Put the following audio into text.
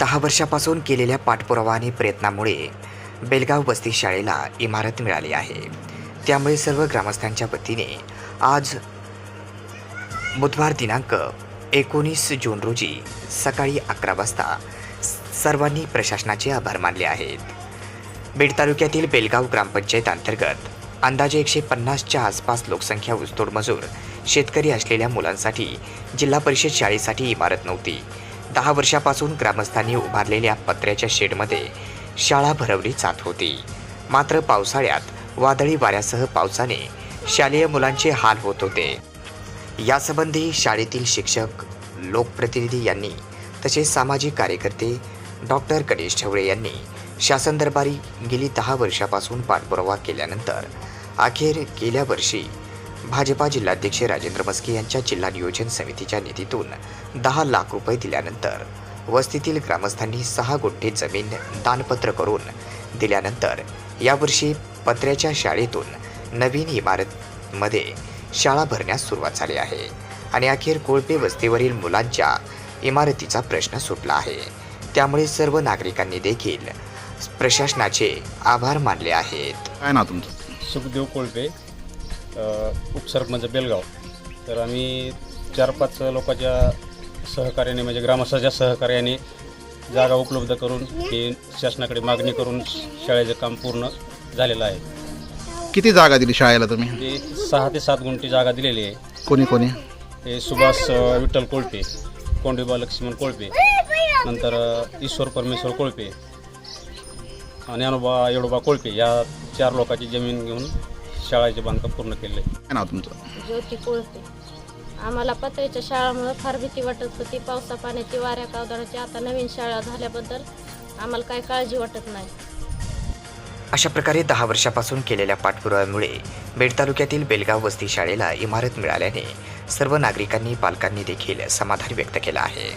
दहा वर्षापासून केलेल्या पाठपुरावा आणि प्रयत्नामुळे बेलगाव वस्ती शाळेला इमारत मिळाली आहे. त्यामुळे सर्व ग्रामस्थांच्या वतीने आज बुधवार दिनांक एकोणीस जून रोजी सकाळी अकरा वाजता सर्वांनी प्रशासनाचे आभार मानले आहेत. बीड तालुक्यातील बेलगाव ग्रामपंचायत अंतर्गत अंदाजे एकशे पन्नासच्या आसपास लोकसंख्या ऊसतोड मजूर शेतकरी असलेल्या मुलांसाठी जिल्हा परिषद शाळेसाठी इमारत नव्हती. दहा वर्षापासून ग्रामस्थांनी उभारलेल्या पत्र्याच्या शेडमध्ये शाळा भरवली जात होती. मात्र पावसाळ्यात वादळी वाऱ्यासह पावसाने शालेय मुलांचे हाल होत होते. यासंबंधी शाळेतील शिक्षक लोकप्रतिनिधी यांनी तसेच सामाजिक कार्यकर्ते डॉक्टर गणेश ठवळे यांनी शासन दरबारी गेली दहा वर्षापासून पाठपुरावा केल्यानंतर अखेर गेल्या वर्षी भाजपा जिल्हाध्यक्ष राजेंद्र मस्के यांच्या जिल्हा नियोजन समितीच्या निधीतून दहा लाख रुपये दिल्यानंतर वस्तीतील ग्रामस्थांनी सहा गुंठे जमीन दानपत्र करून दिल्यानंतर यावर्षी पत्र्याच्या शाळेतून नवीन इमारतमध्ये शाळा भरण्यास सुरुवात झाली आहे आणि अखेर कोळपे वस्तीवरील मुलांच्या इमारतीचा प्रश्न सुटला आहे. त्यामुळे सर्व नागरिकांनी देखील प्रशासनाचे आभार मानले आहेत. काय ना तुमचं? सुखदेव कोळपे. उपसरपंच बेलगाव. तर आम्ही चार पाच लोकांच्या सहकार्याने म्हणजे ग्रामस्थाच्या सहकार्याने जागा उपलब्ध करून ही शासनाकडे मागणी करून शाळेचं काम पूर्ण झालेलं आहे. किती जागा दिली शाळेला तुम्ही? ते सहा ते सात गुंठी जागा दिलेली आहे. कोणी कोणी? हे सुभाष अ, विठ्ठल कोळपे कोंडीबा लक्ष्मण कोळपे नंतर अ, ईश्वर परमेश्वर कोळपे आणि अनुबा येडोबा कोळपे या चार लोकांची जमीन घेऊन शाळेचे बांधकाम पूर्ण केले. आहे काय नाव तुमचं? ज्योती कोळपे आम्हाला पत्र्याच्या शाळामुळे फार भीती वाटत होती. पावसा पाण्याची वाऱ्या कावदाळाची आता नवीन शाळा झाल्याबद्दल आम्हाला काय काळजी वाटत नाही. अशा प्रकारे दहा वर्षापासून केलेल्या पाठपुराव्यामुळे बेड तालुक्यातील बेलगाव वस्ती शाळेला इमारत मिळाल्याने सर्व नागरिकांनी पालकांनी देखील समाधान व्यक्त केलं आहे.